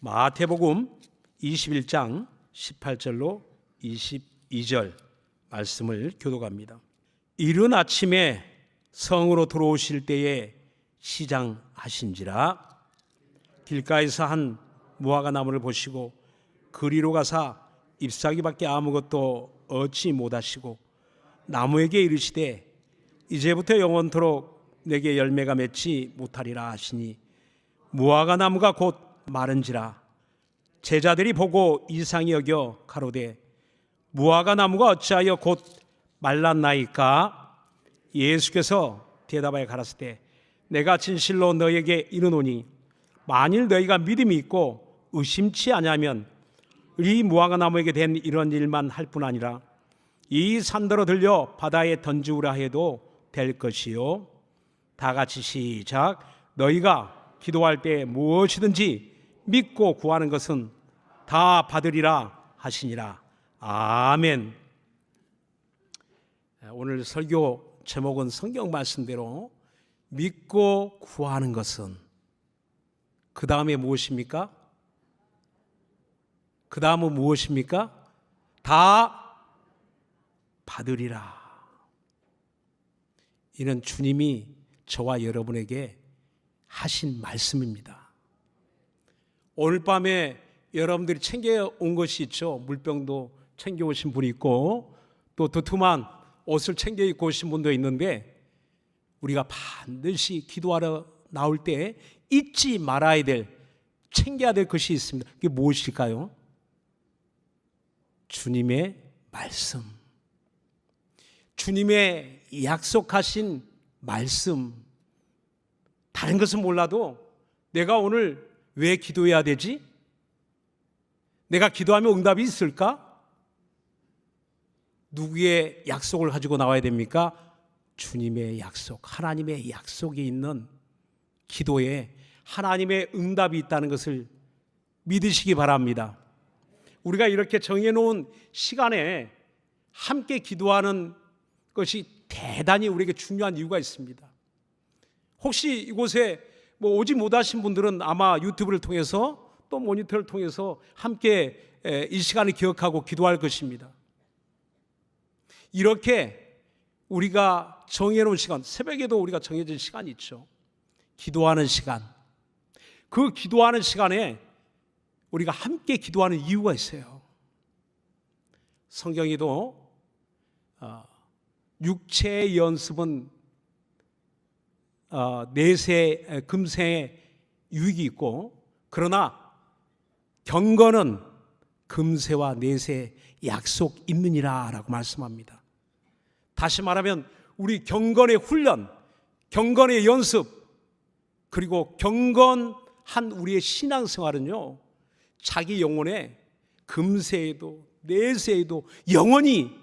마태복음 21장 18절로 22절 말씀을 교독합니다. 이른 아침에 성으로 들어오실 때에 시장하신지라 길가에서 한 무화과 나무를 보시고 그리로 가사 잎사귀밖에 아무것도 얻지 못하시고 나무에게 이르시되 이제부터 영원토록 내게 열매가 맺지 못하리라 하시니 무화과 나무가 곧 마른지라. 제자들이 보고 이상히 여겨 가로되 무화과 나무가 어찌하여 곧 말랐나이까? 예수께서 대답하여 가라사대 내가 진실로 너에게 이르노니 만일 너희가 믿음이 있고 의심치 아니하면 이 무화과 나무에게 된 이런 일만 할 뿐 아니라 이 산더러 들려 바다에 던지우라 해도 될 것이요. 다 같이 시작. 너희가 기도할 때 무엇이든지 믿고 구하는 것은 다 받으리라 하시니라 아멘 오늘 설교 제목은 성경 말씀대로 믿고 구하는 것은 그 다음에 무엇입니까? 그 다음은 무엇입니까? 다 받으리라. 이는 주님이 저와 여러분에게 하신 말씀입니다. 오늘 밤에 여러분들이 챙겨온 것이 있죠. 물병도 챙겨오신 분이 있고 또 두툼한 옷을 챙겨 입고 오신 분도 있는데 우리가 반드시 기도하러 나올 때 잊지 말아야 될 챙겨야 될 것이 있습니다. 그게 무엇일까요? 주님의 말씀. 주님의 약속하신 말씀. 다른 것은 몰라도 내가 오늘 왜 기도해야 되지? 내가 기도하면 응답이 있을까? 누구의 약속을 가지고 나와야 됩니까? 주님의 약속, 하나님의 약속이 있는 기도에 하나님의 응답이 있다는 것을 믿으시기 바랍니다. 우리가 이렇게 정해놓은 시간에 함께 기도하는 것이 대단히 우리에게 중요한 이유가 있습니다. 혹시 이곳에 뭐 오지 못하신 분들은 아마 유튜브를 통해서 또 모니터를 통해서 함께 이 시간을 기억하고 기도할 것입니다. 이렇게 우리가 정해놓은 시간, 새벽에도 우리가 정해진 시간이 있죠. 기도하는 시간. 그 기도하는 시간에 우리가 함께 기도하는 이유가 있어요. 성경에도 어, 육체의 연습은 어, 내세 금세의 유익이 있고 그러나 경건은 금세와 내세 약속 있느니라라고 말씀합니다. 다시 말하면 우리 경건의 훈련, 경건의 연습, 그리고 경건한 우리의 신앙생활은요, 자기 영혼에 금세에도 내세에도 영원히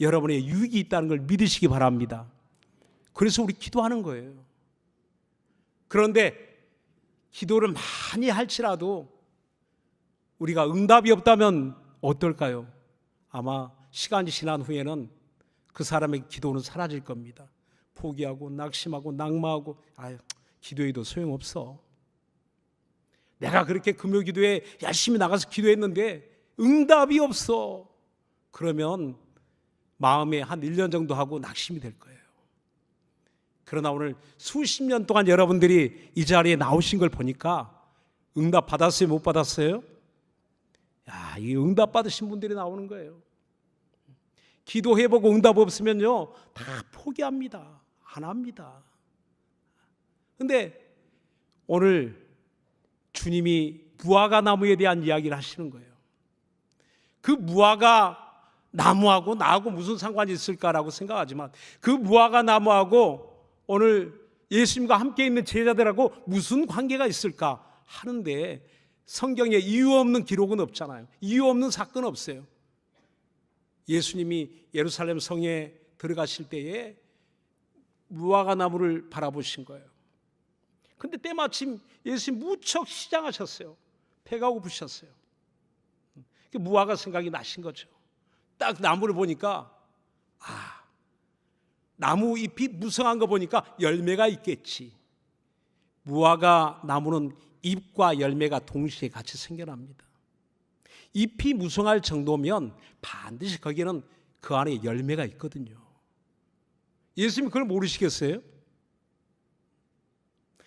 여러분의 유익이 있다는 걸 믿으시기 바랍니다. 그래서 우리 기도하는 거예요. 그런데 기도를 많이 할지라도 우리가 응답이 없다면 어떨까요? 아마 시간이 지난 후에는 그 사람의 기도는 사라질 겁니다. 포기하고 낙심하고 낙마하고 아유 기도해도 소용없어. 내가 그렇게 금요 기도에 열심히 나가서 기도했는데 응답이 없어. 그러면 마음에 한 1년 정도 하고 낙심이 될 거예요. 그러나 오늘 수십 년 동안 여러분들이 이 자리에 나오신 걸 보니까 응답 받았어요? 못 받았어요? 야, 이 응답 받으신 분들이 나오는 거예요. 기도해보고 응답 없으면요, 다 포기합니다. 안 합니다. 근데 오늘 주님이 무화과 나무에 대한 이야기를 하시는 거예요. 그 무화과 나무하고 나하고 무슨 상관이 있을까라고 생각하지만 그 무화과 나무하고 오늘 예수님과 함께 있는 제자들하고 무슨 관계가 있을까 하는데 성경에 이유 없는 기록은 없잖아요. 이유 없는 사건 없어요. 예수님이 예루살렘 성에 들어가실 때에 무화과 나무를 바라보신 거예요. 근데 때마침 예수님 무척 시장하셨어요. 배가 고프셨어요. 무화과 생각이 나신 거죠. 딱 나무를 보니까 아 나무 잎이 무성한 거 보니까 열매가 있겠지. 무화과 나무는 잎과 열매가 동시에 같이 생겨납니다. 잎이 무성할 정도면 반드시 거기에는 그 안에 열매가 있거든요. 예수님 그걸 모르시겠어요?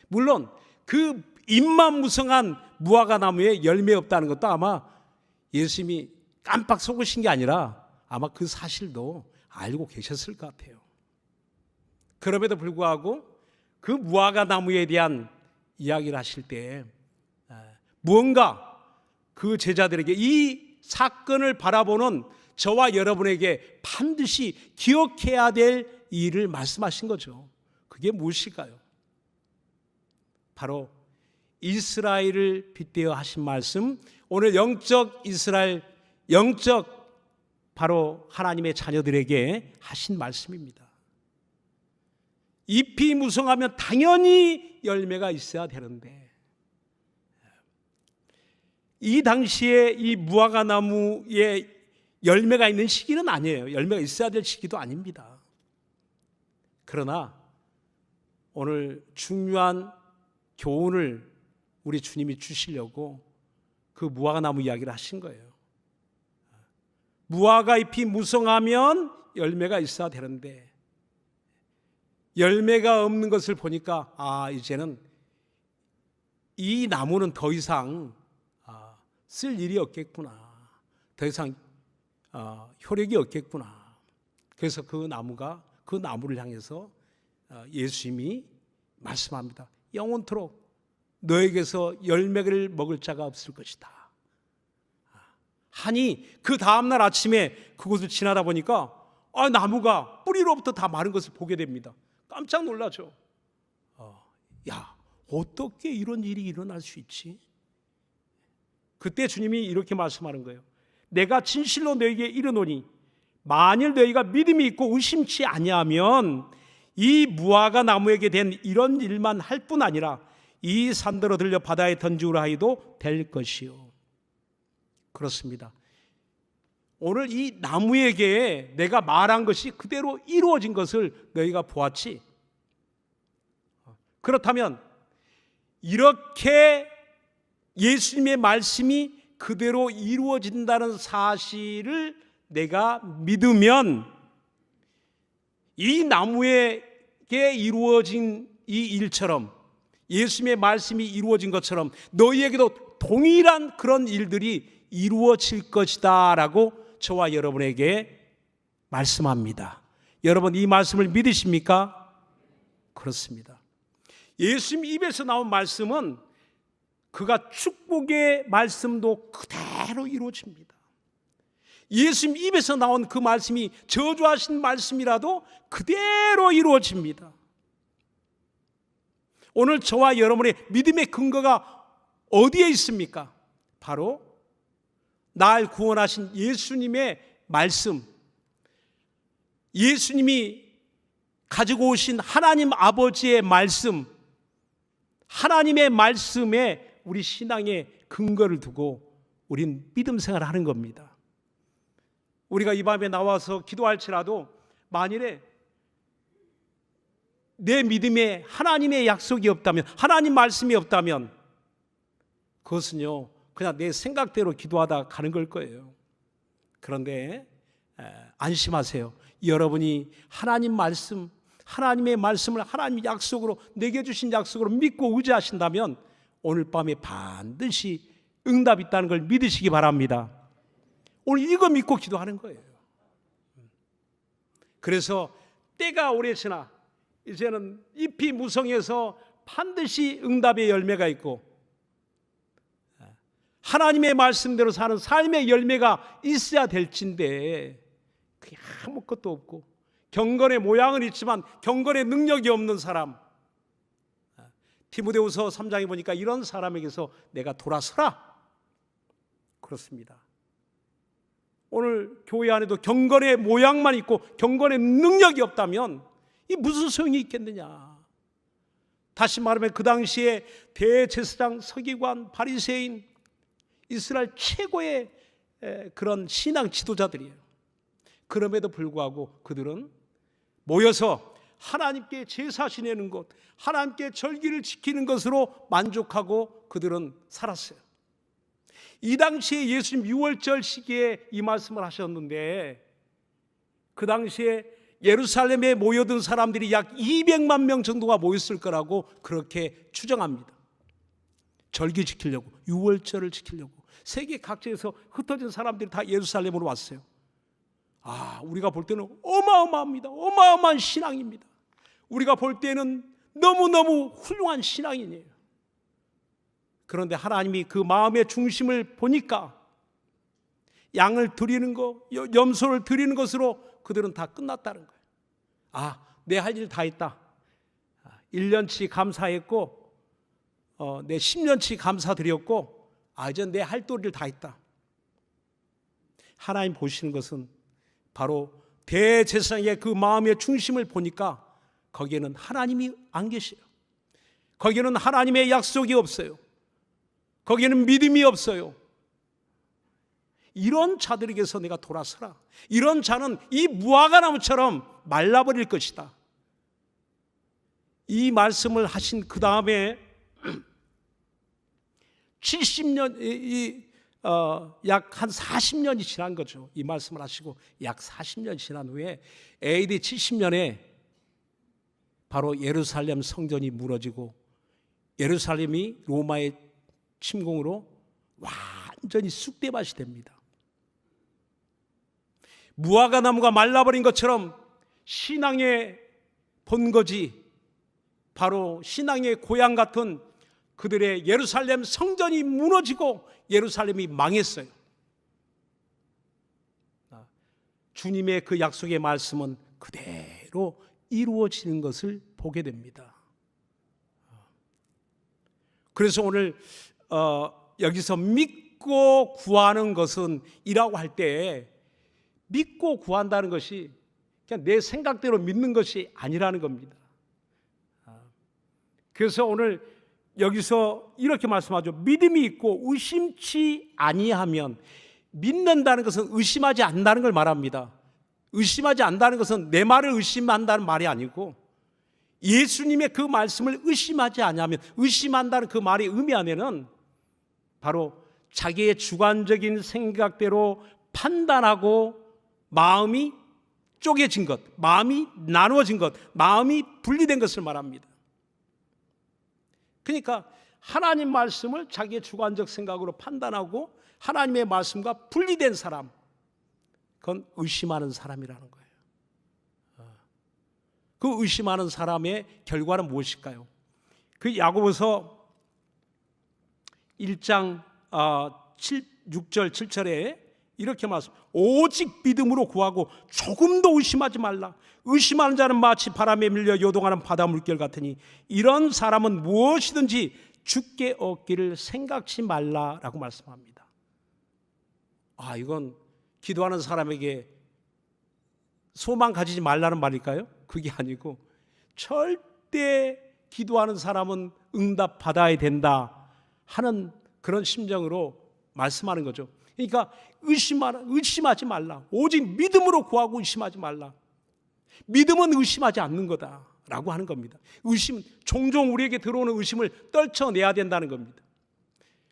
물론 그 잎만 무성한 무화과 나무에 열매 없다는 것도 아마 예수님이 깜빡 속으신 게 아니라 아마 그 사실도 알고 계셨을 것 같아요. 그럼에도 불구하고 그 무화과 나무에 대한 이야기를 하실 때 아, 무언가 그 제자들에게 이 사건을 바라보는 저와 여러분에게 반드시 기억해야 될 일을 말씀하신 거죠. 그게 무엇일까요? 바로 이스라엘을 빗대어 하신 말씀, 오늘 영적 이스라엘, 영적 바로 하나님의 자녀들에게 하신 말씀입니다. 잎이 무성하면 당연히 열매가 있어야 되는데, 이 당시에 이 무화과 나무에 열매가 있는 시기는 아니에요. 열매가 있어야 될 시기도 아닙니다. 그러나 오늘 중요한 교훈을 우리 주님이 주시려고 그 무화과 나무 이야기를 하신 거예요. 무화과 잎이 무성하면 열매가 있어야 되는데 열매가 없는 것을 보니까 아 이제는 이 나무는 더 이상 아, 쓸 일이 없겠구나. 더 이상 어, 효력이 없겠구나. 그래서 그 나무가 그 나무를 향해서 어, 예수님이 말씀합니다. 영원토록 너에게서 열매를 먹을 자가 없을 것이다. 하니 그 다음날 아침에 그곳을 지나다 보니까 아, 나무가 뿌리로부터 다 마른 것을 보게 됩니다. 깜짝 놀라죠. 어, 야 어떻게 이런 일이 일어날 수 있지? 그때 주님이 이렇게 말씀하는 거예요. 내가 진실로 너에게 이르노니 만일 너희가 믿음이 있고 의심치 아니하면 이 무화과 나무에게 된 이런 일만 할 뿐 아니라 이 산더러 들려 바다에 던지우라 하여도 될 것이요. 그렇습니다. 오늘 이 나무에게 내가 말한 것이 그대로 이루어진 것을 너희가 보았지. 그렇다면 이렇게 예수님의 말씀이 그대로 이루어진다는 사실을 내가 믿으면 이 나무에게 이루어진 이 일처럼 예수님의 말씀이 이루어진 것처럼 너희에게도 동일한 그런 일들이 이루어질 것이다 라고 저와 여러분에게 말씀합니다. 여러분 이 말씀을 믿으십니까? 그렇습니다. 예수님 입에서 나온 말씀은 그가 축복의 말씀도 그대로 이루어집니다. 예수님 입에서 나온 그 말씀이 저주하신 말씀이라도 그대로 이루어집니다. 오늘 저와 여러분의 믿음의 근거가 어디에 있습니까? 바로 날 구원하신 예수님의 말씀, 예수님이 가지고 오신 하나님 아버지의 말씀, 하나님의 말씀에 우리 신앙의 근거를 두고 우린 믿음 생활을 하는 겁니다. 우리가 이 밤에 나와서 기도할지라도 만일에 내 믿음에 하나님의 약속이 없다면, 하나님 말씀이 없다면, 그것은요, 그냥 내 생각대로 기도하다 가는 걸 거예요. 그런데, 안심하세요. 여러분이 하나님 말씀, 하나님의 말씀을 하나님 약속으로, 내게 주신 약속으로 믿고 의지하신다면, 오늘 밤에 반드시 응답 있다는 걸 믿으시기 바랍니다. 오늘 이거 믿고 기도하는 거예요. 그래서 때가 오래 지나 이제는 잎이 무성해서 반드시 응답의 열매가 있고 하나님의 말씀대로 사는 삶의 열매가 있어야 될진데 그게 아무것도 없고 경건의 모양은 있지만 경건의 능력이 없는 사람 디모데후서 3장에 보니까 이런 사람에게서 내가 돌아서라 그렇습니다. 오늘 교회 안에도 경건의 모양만 있고 경건의 능력이 없다면 이 무슨 소용이 있겠느냐? 다시 말하면 그 당시에 대제사장, 서기관, 바리새인 이스라엘 최고의 그런 신앙 지도자들이에요. 그럼에도 불구하고 그들은 모여서 하나님께 제사 지내는 것, 하나님께 절기를 지키는 것으로 만족하고 그들은 살았어요. 이 당시에 예수님 6월절 시기에 이 말씀을 하셨는데 그 당시에 예루살렘에 모여든 사람들이 약 200만 명 정도가 모였을 거라고 그렇게 추정합니다. 절기 지키려고 6월절을 지키려고 세계 각지에서 흩어진 사람들이 다 예루살렘으로 왔어요. 아, 우리가 볼 때는 어마어마합니다. 어마어마한 신앙입니다. 우리가 볼 때는 너무너무 훌륭한 신앙이에요. 그런데 하나님이 그 마음의 중심을 보니까 양을 드리는 거, 염소를 드리는 것으로 그들은 다 끝났다는 거예요. 아, 내 할 일 다 했다. 1년치 감사했고, 어, 내 10년치 감사드렸고, 아, 이제 내 할 도리를 다 했다. 하나님 보시는 것은 바로 대제사장의 그 마음의 중심을 보니까 거기에는 하나님이 안 계셔요. 거기에는 하나님의 약속이 없어요. 거기에는 믿음이 없어요. 이런 자들에게서 내가 돌아서라. 이런 자는 이 무화과 나무처럼 말라버릴 것이다. 이 말씀을 하신 그 다음에 70년 어, 약한 40년이 지난 거죠. 이 말씀을 하시고 약 40년 지난 후에 AD 70년에 바로 예루살렘 성전이 무너지고 예루살렘이 로마의 침공으로 완전히 쑥대밭이 됩니다. 무화과 나무가 말라버린 것처럼 신앙의 본거지 바로 신앙의 고향 같은 그들의 예루살렘 성전이 무너지고 예루살렘이 망했어요. 주님의 그 약속의 말씀은 그대로 이루어지는 것을 보게 됩니다. 그래서 오늘 어, 여기서 믿고 구하는 것은 이라고 할때 믿고 구한다는 것이 그냥 내 생각대로 믿는 것이 아니라는 겁니다. 그래서 오늘 여기서 이렇게 말씀하죠. 믿음이 있고 의심치 아니하면 믿는다는 것은 의심하지 않는다는 걸 말합니다. 의심하지 않는다는 것은 내 말을 의심한다는 말이 아니고 예수님의 그 말씀을 의심하지 않으면 의심한다는 그 말의 의미 안에는 바로 자기의 주관적인 생각대로 판단하고 마음이 쪼개진 것, 마음이 나누어진 것, 마음이 분리된 것을 말합니다. 그러니까 하나님 말씀을 자기의 주관적 생각으로 판단하고 하나님의 말씀과 분리된 사람, 그건 의심하는 사람이라는 거예요. 어. 그 의심하는 사람의 결과는 무엇일까요? 그 야고보서 1장 7, 6절 7절에 이렇게 말씀. 오직 믿음으로 구하고 조금도 의심하지 말라. 의심하는 자는 마치 바람에 밀려 요동하는 바다 물결 같으니 이런 사람은 무엇이든지 죽게 얻기를 생각지 말라라고 말씀합니다. 아, 이건 기도하는 사람에게 소망 가지지 말라는 말일까요? 그게 아니고 절대 기도하는 사람은 응답 받아야 된다 하는 그런 심정으로 말씀하는 거죠. 그러니까 의심하라, 의심하지 말라. 오직 믿음으로 구하고 의심하지 말라. 믿음은 의심하지 않는 거다 라고 하는 겁니다. 의심 종종 우리에게 들어오는 의심을 떨쳐내야 된다는 겁니다.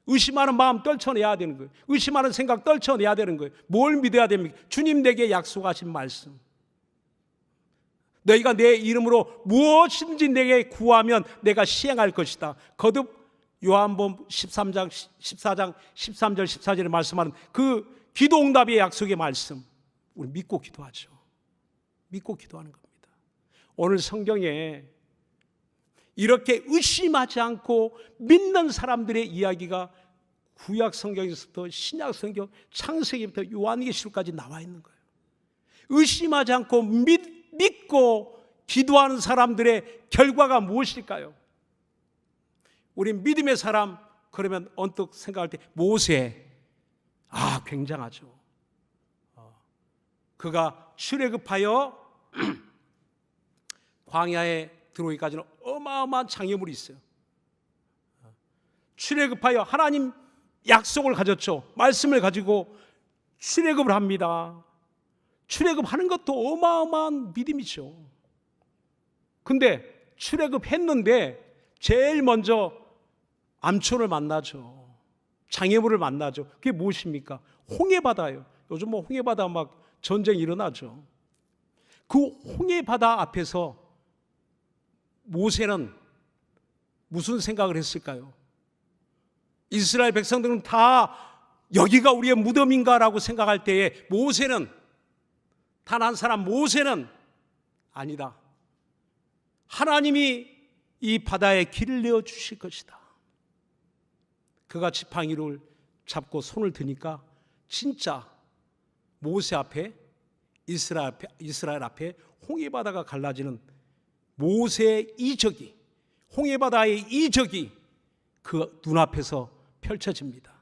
의심하는 마음 떨쳐내야 되는 거예요. 의심하는 생각 떨쳐내야 되는 거예요. 뭘 믿어야 됩니까? 주님 내게 약속하신 말씀. 너희가 내 이름으로 무엇이든지 내게 구하면 내가 시행할 것이다. 거듭 요한복음 13장 14장 13절 14절에 말씀하는 그 기도 응답의 약속의 말씀 우리 믿고 기도하죠. 믿고 기도하는 겁니다. 오늘 성경에 이렇게 의심하지 않고 믿는 사람들의 이야기가 구약 성경에서부터 신약 성경 창세기부터 요한계시록까지 나와 있는 거예요. 의심하지 않고 믿, 믿고 기도하는 사람들의 결과가 무엇일까요? 우리 믿음의 사람 그러면 언뜻 생각할 때 모세 아 굉장하죠. 어, 그가 출애굽하여 광야에 들어오기까지는 어마어마한 장애물이 있어요. 어, 출애굽하여 하나님 약속을 가졌죠. 말씀을 가지고 출애굽을 합니다. 출애굽하는 것도 어마어마한 믿음이죠. 근데 출애굽했는데 제일 먼저 암초를 만나죠. 장애물을 만나죠. 그게 무엇입니까? 홍해바다예요. 요즘 뭐 홍해바다 막 전쟁 일어나죠. 그 홍해바다 앞에서 모세는 무슨 생각을 했을까요? 이스라엘 백성들은 다 여기가 우리의 무덤인가라고 생각할 때에 모세는 단 한 사람 모세는 아니다. 하나님이 이 바다에 길을 내어 주실 것이다. 그가 지팡이를 잡고 손을 드니까 진짜 모세 앞에 이스라엘 앞에, 이스라엘 앞에 홍해 바다가 갈라지는 모세의 이적이 홍해 바다의 이적이 그 눈앞에서 펼쳐집니다.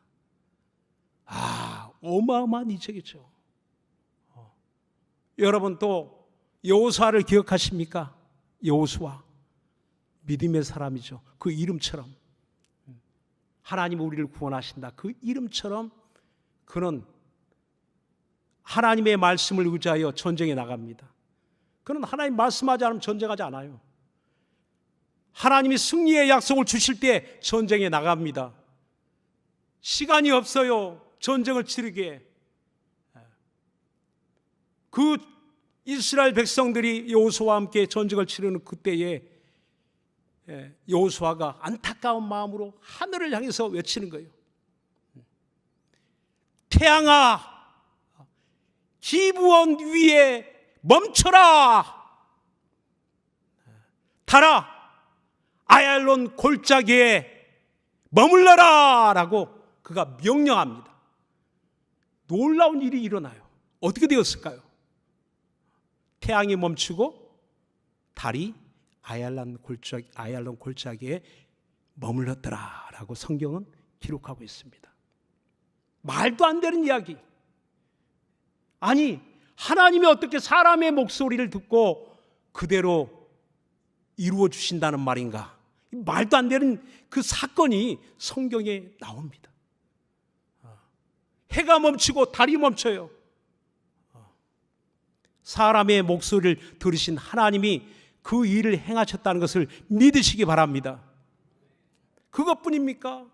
아, 어마어마한 이적이죠. 어. 여러분 또 여호수아를 기억하십니까? 여호수아 믿음의 사람이죠. 그 이름처럼 하나님 우리를 구원하신다. 그 이름처럼 그는 하나님의 말씀을 의지하여 전쟁에 나갑니다. 그는 하나님 말씀하지 않으면 전쟁하지 않아요. 하나님이 승리의 약속을 주실 때 전쟁에 나갑니다. 시간이 없어요. 전쟁을 치르게. 그 이스라엘 백성들이 여호수아와 함께 전쟁을 치르는 그때에 예, 여호수아가 안타까운 마음으로 하늘을 향해서 외치는 거예요. 태양아, 기부원 위에 멈춰라. 달아, 아얄론 골짜기에 머물러라라고 그가 명령합니다. 놀라운 일이 일어나요. 어떻게 되었을까요? 태양이 멈추고 달이 아얄란 골짜기, 아얄론 골짜기에 머물렀더라 라고 성경은 기록하고 있습니다. 말도 안 되는 이야기. 아니, 하나님이 어떻게 사람의 목소리를 듣고 그대로 이루어 주신다는 말인가? 말도 안 되는 그 사건이 성경에 나옵니다. 해가 멈추고 달이 멈춰요. 사람의 목소리를 들으신 하나님이 그 일을 행하셨다는 것을 믿으시기 바랍니다. 그것뿐입니까?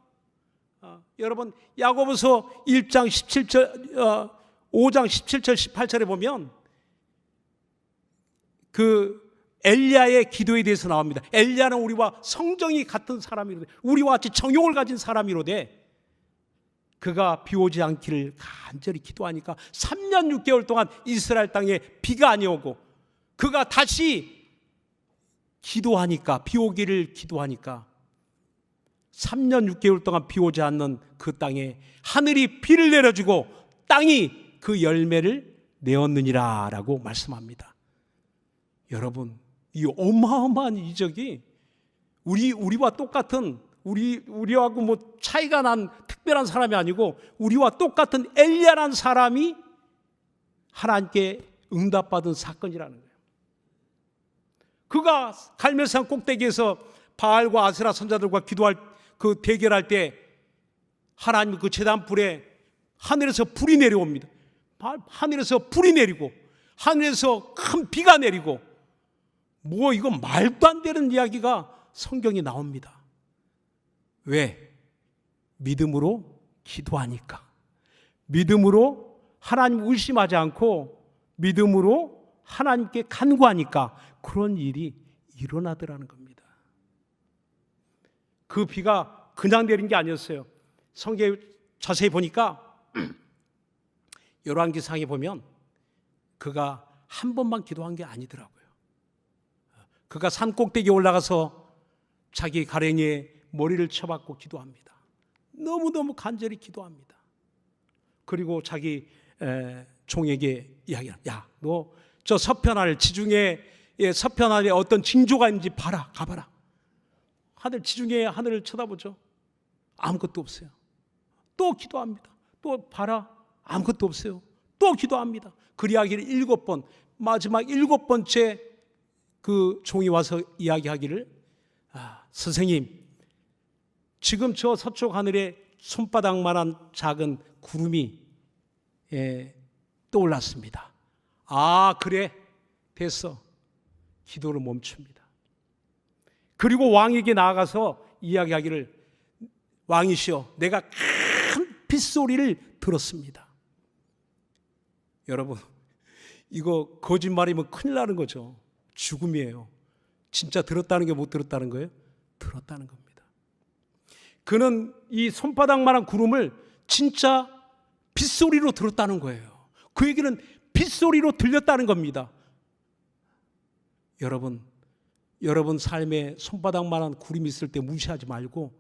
아, 여러분 야고보서 1장 17절 어, 5장 17절 18절에 보면 그 엘리야의 기도에 대해서 나옵니다. 엘리야는 우리와 성정이 같은 사람이로되 우리와 같이 정욕을 가진 사람이로되 그가 비 오지 않기를 간절히 기도하니까 3년 6개월 동안 이스라엘 땅에 비가 아니오고 그가 다시 기도하니까 비 오기를 기도하니까 3년 6개월 동안 비 오지 않는 그 땅에 하늘이 비를 내려주고 땅이 그 열매를 내었느니라라고 말씀합니다. 여러분, 이 어마어마한 이적이 우리 우리와 똑같은 우리 우리하고 뭐 차이가 난 특별한 사람이 아니고 우리와 똑같은 엘리야란 사람이 하나님께 응답받은 사건이라는 거예요. 그가 갈멜산 꼭대기에서 바알과 아세라 선자들과 기도할 그 대결할 때 하나님 그 재단 불에 하늘에서 불이 내려옵니다. 하늘에서 불이 내리고 하늘에서 큰 비가 내리고 뭐 이거 말도 안 되는 이야기가 성경에 나옵니다. 왜? 믿음으로 기도하니까. 믿음으로 하나님 의심하지 않고 믿음으로 하나님께 간구하니까 그런 일이 일어나더라는 겁니다. 그 비가 그냥 내린 게 아니었어요. 성경 자세히 보니까 열왕기상에 보면 그가 한 번만 기도한 게 아니더라고요. 그가 산 꼭대기에 올라가서 자기 가랭이에 머리를 쳐박고 기도합니다. 너무너무 간절히 기도합니다. 그리고 자기 종에게 이야기합니다. 야, 너 저 서편할 지중해 예, 서편할에 어떤 징조가 있는지 봐라, 가봐라. 하늘 지중해 하늘을 쳐다보죠. 아무것도 없어요. 또 기도합니다. 또 봐라, 아무것도 없어요. 또 기도합니다. 그 이야기를 일곱 번, 마지막 일곱 번째 그 종이 와서 이야기하기를 아, 선생님, 지금 저 서쪽 하늘에 손바닥만한 작은 구름이 예, 떠올랐습니다. 아, 그래. 됐어. 기도를 멈춥니다. 그리고 왕에게 나아가서 이야기하기를 왕이시여 내가 큰 빗소리를 들었습니다. 여러분 이거 거짓말이면 큰일 나는 거죠. 죽음이에요. 진짜 들었다는 게 못 들었다는 거예요? 들었다는 겁니다. 그는 이 손바닥만한 구름을 진짜 빗소리로 들었다는 거예요. 그 얘기는 빗소리로 들렸다는 겁니다. 여러분, 여러분 삶에 손바닥만한 구름이 있을 때 무시하지 말고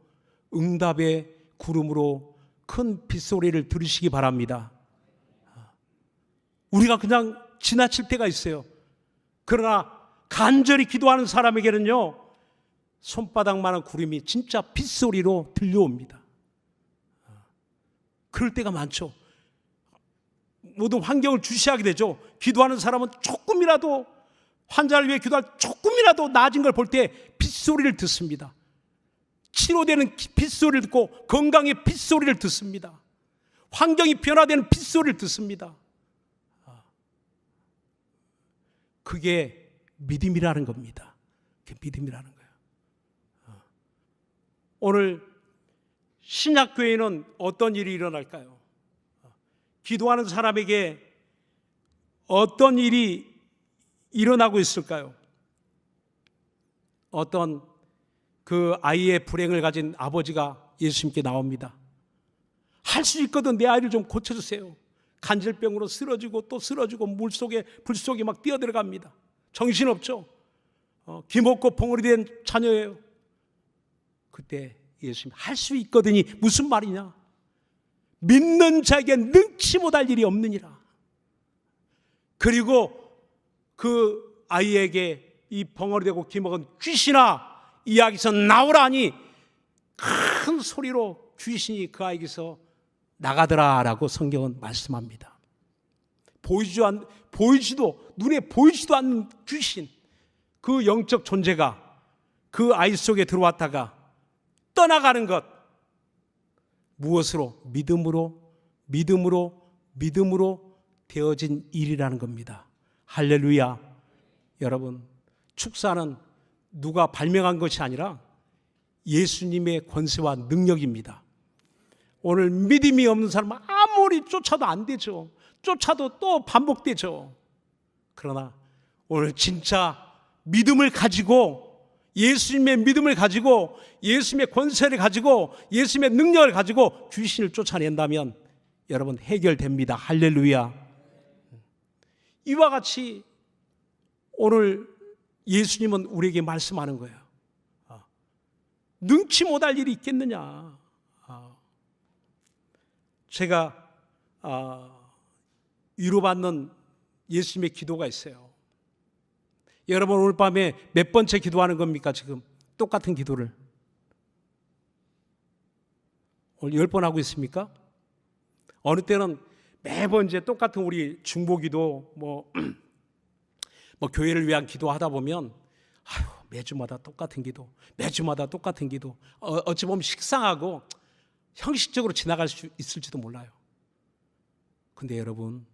응답의 구름으로 큰 빗소리를 들으시기 바랍니다. 우리가 그냥 지나칠 때가 있어요. 그러나 간절히 기도하는 사람에게는요, 손바닥만한 구름이 진짜 빗소리로 들려옵니다. 그럴 때가 많죠. 모든 환경을 주시하게 되죠. 기도하는 사람은 조금이라도 환자를 위해 기도할 조금이라도 나아진 걸볼 때 빗소리를 듣습니다. 치료되는 기- 빗소리를 듣고 건강의 빗소리를 듣습니다. 환경이 변화되는 빗소리를 듣습니다. 아. 그게 믿음이라는 겁니다. 그게 믿음이라는 거예요. 아. 오늘 신약교회는 어떤 일이 일어날까요? 기도하는 사람에게 어떤 일이 일어나고 있을까요? 어떤 그 아이의 불행을 가진 아버지가 예수님께 나옵니다. 할 수 있거든 내 아이를 좀 고쳐주세요. 간질병으로 쓰러지고 또 쓰러지고 물 속에 불 속에 막 뛰어들어갑니다. 정신 없죠. 어, 기먹고 봉어리 된 자녀예요. 그때 예수님 할 수 있거든이 무슨 말이냐? 믿는 자에게 능치 못할 일이 없느니라. 그리고 그 아이에게 이 벙어리 되고 기먹은 귀신아 이야기에서 나오라니 큰 소리로 귀신이 그 아이에게서 나가더라라고 성경은 말씀합니다. 보이지도 않, 보이지도 눈에 보이지도 않는 귀신 그 영적 존재가 그 아이 속에 들어왔다가 떠나가는 것 무엇으로 믿음으로 믿음으로 믿음으로 되어진 일이라는 겁니다. 할렐루야. 여러분, 축사는 누가 발명한 것이 아니라 예수님의 권세와 능력입니다. 오늘 믿음이 없는 사람은 아무리 쫓아도 안 되죠. 쫓아도 또 반복되죠. 그러나 오늘 진짜 믿음을 가지고 예수님의 믿음을 가지고 예수님의 권세를 가지고 예수님의 능력을 가지고 귀신을 쫓아낸다면 여러분 해결됩니다. 할렐루야. 이와 같이 오늘 예수님은 우리에게 말씀하는 거예요. 아, 능치 못할 일이 있겠느냐. 아, 제가 아, 위로받는 예수님의 기도가 있어요. 여러분 오늘 밤에 몇 번째 기도하는 겁니까 지금? 똑같은 기도를. 오늘 열 번 하고 있습니까? 어느 때는 매번 이제 똑같은 우리 중보기도 뭐, 뭐 교회를 위한 기도하다 보면 아유 매주마다 똑같은 기도, 매주마다 똑같은 기도. 어, 어찌 보면 식상하고 형식적으로 지나갈 수 있을지도 몰라요. 근데 여러분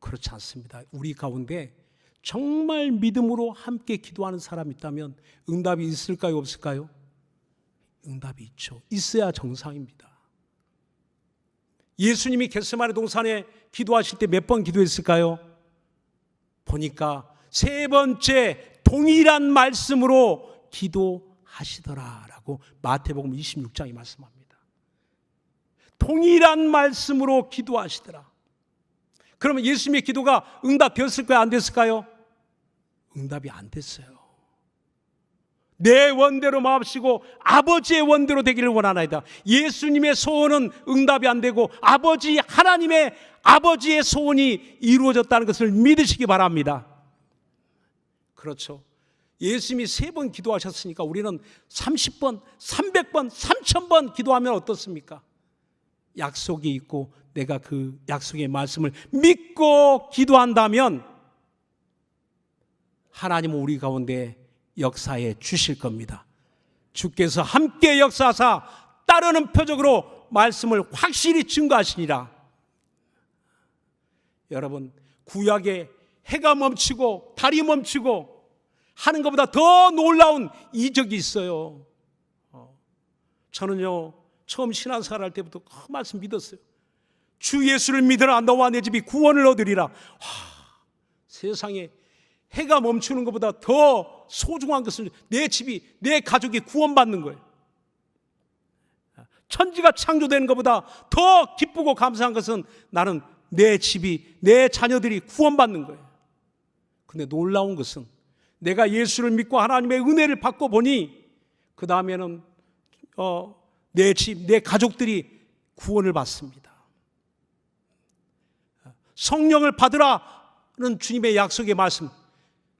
그렇지 않습니다. 우리 가운데 정말 믿음으로 함께 기도하는 사람 있다면 응답이 있을까요, 없을까요? 응답이 있죠. 있어야 정상입니다. 예수님이 겟세마네 동산에 기도하실 때 몇 번 기도했을까요? 보니까 세 번째 동일한 말씀으로 기도하시더라라고 마태복음 26장이 말씀합니다. 동일한 말씀으로 기도하시더라. 그러면 예수님의 기도가 응답되었을까요? 안 됐을까요? 응답이 안 됐어요. 내 원대로 마옵시고 아버지의 원대로 되기를 원하나이다. 예수님의 소원은 응답이 안 되고 아버지 하나님의 아버지의 소원이 이루어졌다는 것을 믿으시기 바랍니다. 그렇죠. 예수님이 세 번 기도하셨으니까 우리는 30번, 300번, 3000번 기도하면 어떻습니까? 약속이 있고 내가 그 약속의 말씀을 믿고 기도한다면 하나님은 우리 가운데 역사에 주실 겁니다. 주께서 함께 역사하사 따르는 표적으로 말씀을 확실히 증거하시니라. 여러분, 구약에 해가 멈추고 달이 멈추고 하는 것보다 더 놀라운 이적이 있어요. 어, 저는요 처음 신앙생활 할 때부터 그 말씀 믿었어요. 주 예수를 믿으라 너와 내 집이 구원을 얻으리라. 와, 세상에 해가 멈추는 것보다 더 소중한 것은 내 집이 내 가족이 구원받는 거예요. 천지가 창조되는 것보다 더 기쁘고 감사한 것은 나는 내 집이 내 자녀들이 구원받는 거예요. 근데 놀라운 것은 내가 예수를 믿고 하나님의 은혜를 받고 보니 그 다음에는 어, 내 집, 내 가족들이 구원을 받습니다. 성령을 받으라는 주님의 약속의 말씀,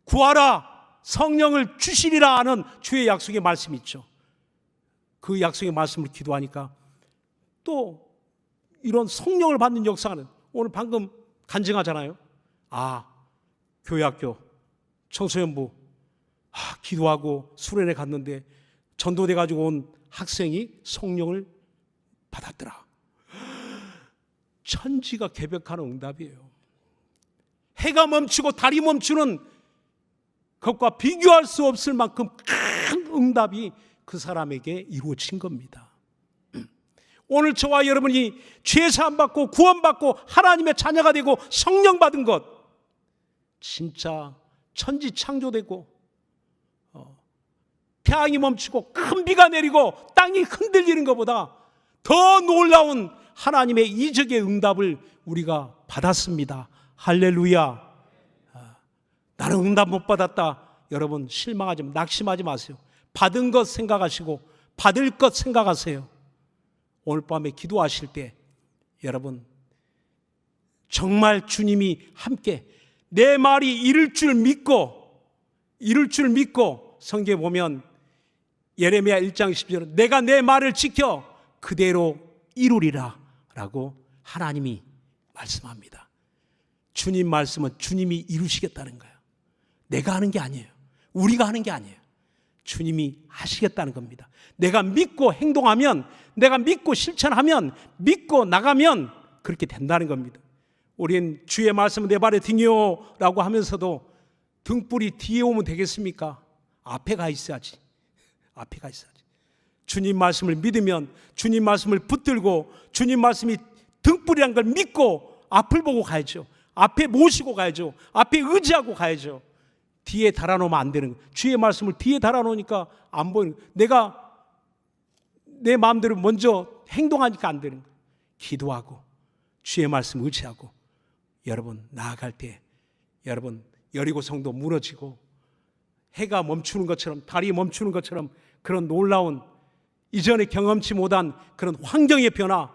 구하라 성령을 주시리라 하는 주의 약속의 말씀 있죠. 그 약속의 말씀을 기도하니까 또 이런 성령을 받는 역사는 오늘 방금 간증하잖아요. 아, 교회학교, 청소년부, 아, 기도하고 수련회 갔는데 전도돼 가지고 온 학생이 성령을 받았더라. 천지가 개벽하는 응답이에요. 해가 멈추고 달이 멈추는 것과 비교할 수 없을 만큼 큰 응답이 그 사람에게 이루어진 겁니다. 오늘 저와 여러분이 죄 사함 받고 구원 받고 하나님의 자녀가 되고 성령 받은 것 진짜 천지 창조되고 어, 태양이 멈추고 큰 비가 내리고 땅이 흔들리는 것보다 더 놀라운 하나님의 이적의 응답을 우리가 받았습니다. 할렐루야. 아, 나는 응답 못 받았다. 여러분 실망하지 마, 낙심하지 마세요. 받은 것 생각하시고 받을 것 생각하세요. 오늘 밤에 기도하실 때 여러분 정말 주님이 함께 내 말이 이룰 줄 믿고 이룰 줄 믿고 성경에 보면 예레미야 1장 10절 내가 내 말을 지켜 그대로 이루리라 라고 하나님이 말씀합니다. 주님 말씀은 주님이 이루시겠다는 거예요. 내가 하는 게 아니에요. 우리가 하는 게 아니에요. 주님이 하시겠다는 겁니다. 내가 믿고 행동하면, 내가 믿고 실천하면, 믿고 나가면 그렇게 된다는 겁니다. 우린 주의 말씀은 내 발에 등이요 라고 하면서도 등불이 뒤에 오면 되겠습니까? 앞에 가 있어야지. 앞에 가 있어야지. 주님 말씀을 믿으면 주님 말씀을 붙들고 주님 말씀이 등불이란 걸 믿고 앞을 보고 가야죠. 앞에 모시고 가야죠. 앞에 의지하고 가야죠. 뒤에 달아놓으면 안 되는 거예요. 주의 말씀을 뒤에 달아놓으니까 안 보이는 거예요. 내가 내 마음대로 먼저 행동하니까 안 되는 거예요. 기도하고 주의 말씀 의지하고 여러분 나아갈 때 여러분 여리고 성도 무너지고 해가 멈추는 것처럼 달이 멈추는 것처럼 그런 놀라운 이전에 경험치 못한 그런 환경의 변화,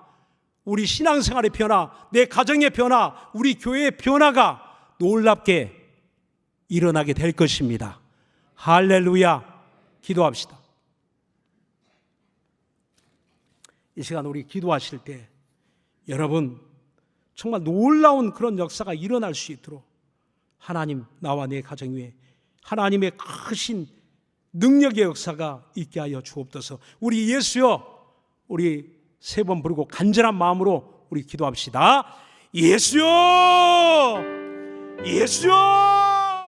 우리 신앙생활의 변화, 내 가정의 변화, 우리 교회의 변화가 놀랍게 일어나게 될 것입니다. 할렐루야. 기도합시다. 이 시간 우리 기도하실 때 여러분 정말 놀라운 그런 역사가 일어날 수 있도록 하나님 나와 내 가정 위에 하나님의 크신 능력의 역사가 있게 하여 주옵소서. 우리 예수여, 우리 세 번 부르고 간절한 마음으로 우리 기도합시다. 예수여, 예수여.